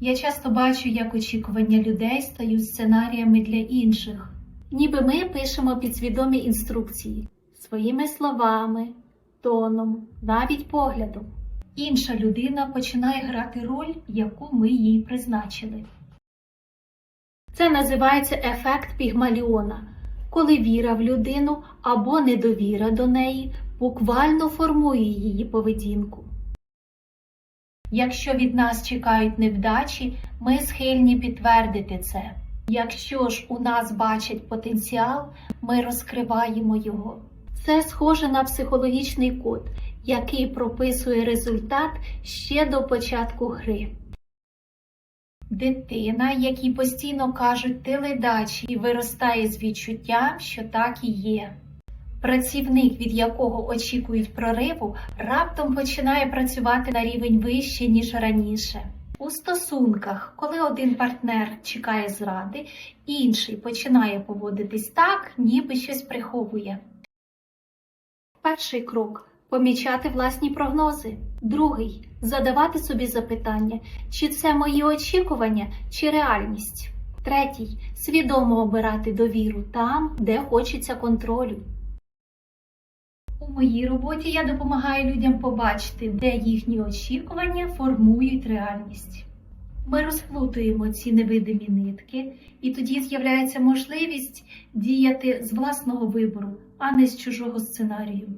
Я часто бачу, як очікування людей стають сценаріями для інших. Ніби ми пишемо підсвідомі інструкції своїми словами, тоном, навіть поглядом. Інша людина починає грати роль, яку ми їй призначили. Це називається ефект Пігмаліона, коли віра в людину або недовіра до неї буквально формує її поведінку. Якщо від нас чекають невдачі, ми схильні підтвердити це. Якщо ж у нас бачать потенціал, ми розкриваємо його. Це схоже на психологічний код, який прописує результат ще до початку гри. Дитина, якій постійно кажуть ти ледачий, виростає з відчуттям, що так і є. Працівник, від якого очікують прориву, раптом починає працювати на рівень вище, ніж раніше. У стосунках, коли один партнер чекає зради, інший починає поводитись так, ніби щось приховує. Перший крок помічати власні прогнози. Другий задавати собі запитання, чи це мої очікування, чи реальність. Третій свідомо обирати довіру там, де хочеться контролю. У моїй роботі я допомагаю людям побачити, де їхні очікування формують реальність. Ми розплутуємо ці невидимі нитки, і тоді з'являється можливість діяти з власного вибору, а не з чужого сценарію.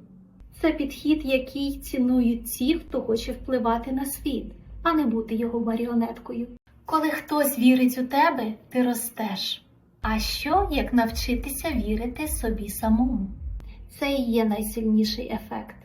Це підхід, який цінують ті, хто хоче впливати на світ, а не бути його маріонеткою. Коли хтось вірить у тебе, ти ростеш. А що як навчитися вірити собі самому? Це і є найсильніший ефект.